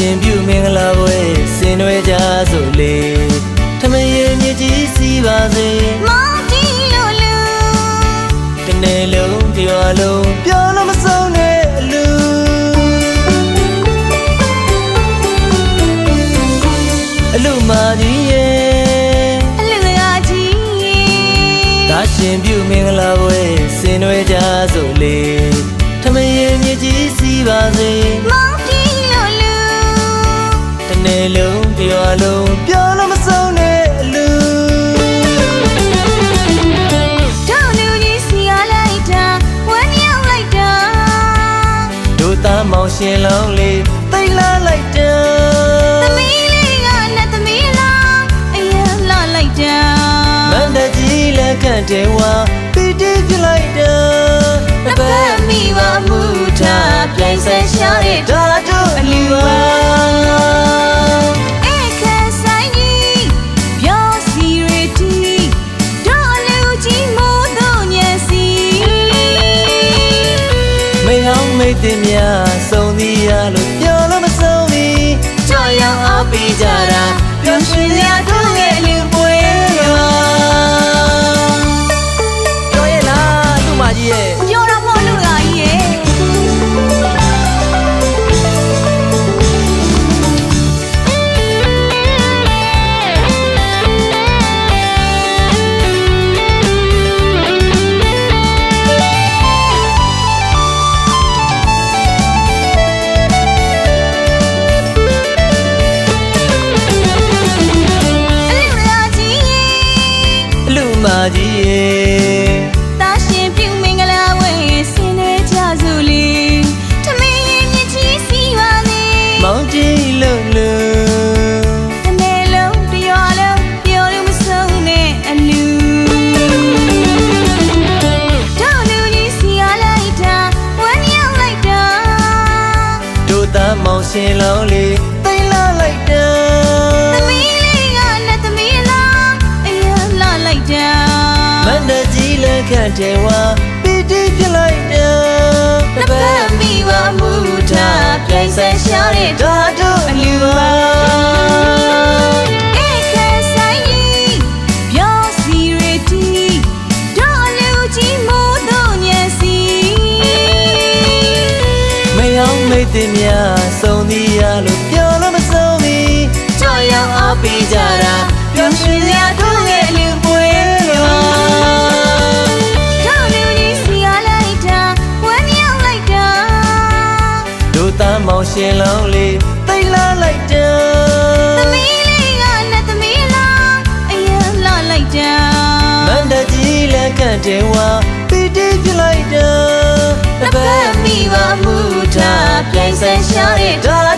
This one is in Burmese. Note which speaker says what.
Speaker 1: ရှင်ပြုမင်္ဂလာပွဲဆင်နွှဲကြစို့လေထမင်းရည်မြကြီးစီးပါစေ
Speaker 2: မောကြီးလူလူ
Speaker 1: တနေ့လုံးကြွာလုံးပြောလို့မဆုံးနဲ့အလူအလူမကြီးရဲ့
Speaker 2: အလူကကြီးဒ
Speaker 1: ါရှင်ပြုမင်္ဂလာပွဲဆင်နွှဲကြစို့လေထမင်းရည်မြကြီးစီးပါစေ
Speaker 2: မော
Speaker 1: နေ့လုံးတစ်ရွာလုံးပြောလို့မဆုံးတဲ့အလူ
Speaker 2: တို့လူကြီးစီရလိုက်တာဝမ်းရောက်လိုက်တာ
Speaker 1: တို့သားမောင်ရှင်လောင်းလေးသိလာလိုက်တာသမ
Speaker 2: ီးလေးကနဲ့သမီးလားအရင်လာလိုက်တာမန္
Speaker 1: တကြီးလက်ခန့်တဲဝါပီတိပြလိုက်တာတစ်ပတ်
Speaker 2: မိပါမှုထားပြိုင်ဆက်ရှာတဲ့ဒ
Speaker 1: ါ တ်တင်များစုံသည်ရလို့ပြောလို့မဆုံးဘူး
Speaker 2: ကြောက်ရောက်အားပေးကြတာပျော်ရွှင်စရာတို့
Speaker 1: လူမကြီးရဲ့
Speaker 2: တာရှင်ပြုမင်္ဂလာဝဲဆင်းနေကြစို့လေထမင်းရင်မြစ်ကြီးစီပါလေမေ
Speaker 1: ာင်ကြီးလို့လို့
Speaker 2: တစ်နေ့လုံးတစ်ရွာလုံးပြောလို့မဆုံးနဲ့အလူတို့လူကြီးစီရလိုက်တာဝမ်းရောက်လိုက်တာ
Speaker 1: တို့သားမောင်ရှင်လောင်းလေးသိလာလိုက်တာ ခန့်တဲဝါပီတိပြလိုက်တာတစ်ပတ
Speaker 2: ်မိပါမှုထားပြိုင်ဆက်ရှာတဲ့ဒါတို့အလူပါအခက်ဆိုင်ကြီးပြောစီရတီတို့လူကြီးမိုးတို့ညံစီ
Speaker 1: မိဟောင်းမိတ်တင်များစုံသည်ရလို့ပြောလို့မဆုံးဘူး
Speaker 2: ကြောက်ရောက်အားပေးကြတာပျော်ရွှင်စရာတို့ရဲ့လူပွဲရော
Speaker 1: ရှင်လောင်းလေးသိလာလိုက်တာသမ
Speaker 2: ီးလေးကနဲ့သမီးလားအရင်လာလိုက်တာမန္တ
Speaker 1: ကြီးလက်ခန့်တဲဝါပီတိပြလိုက်တာတစ်
Speaker 2: ပတ်မိပါမှုထားပြိုင်ဆက်ရှာတဲ့ဒ
Speaker 1: ါတို့အလူပါ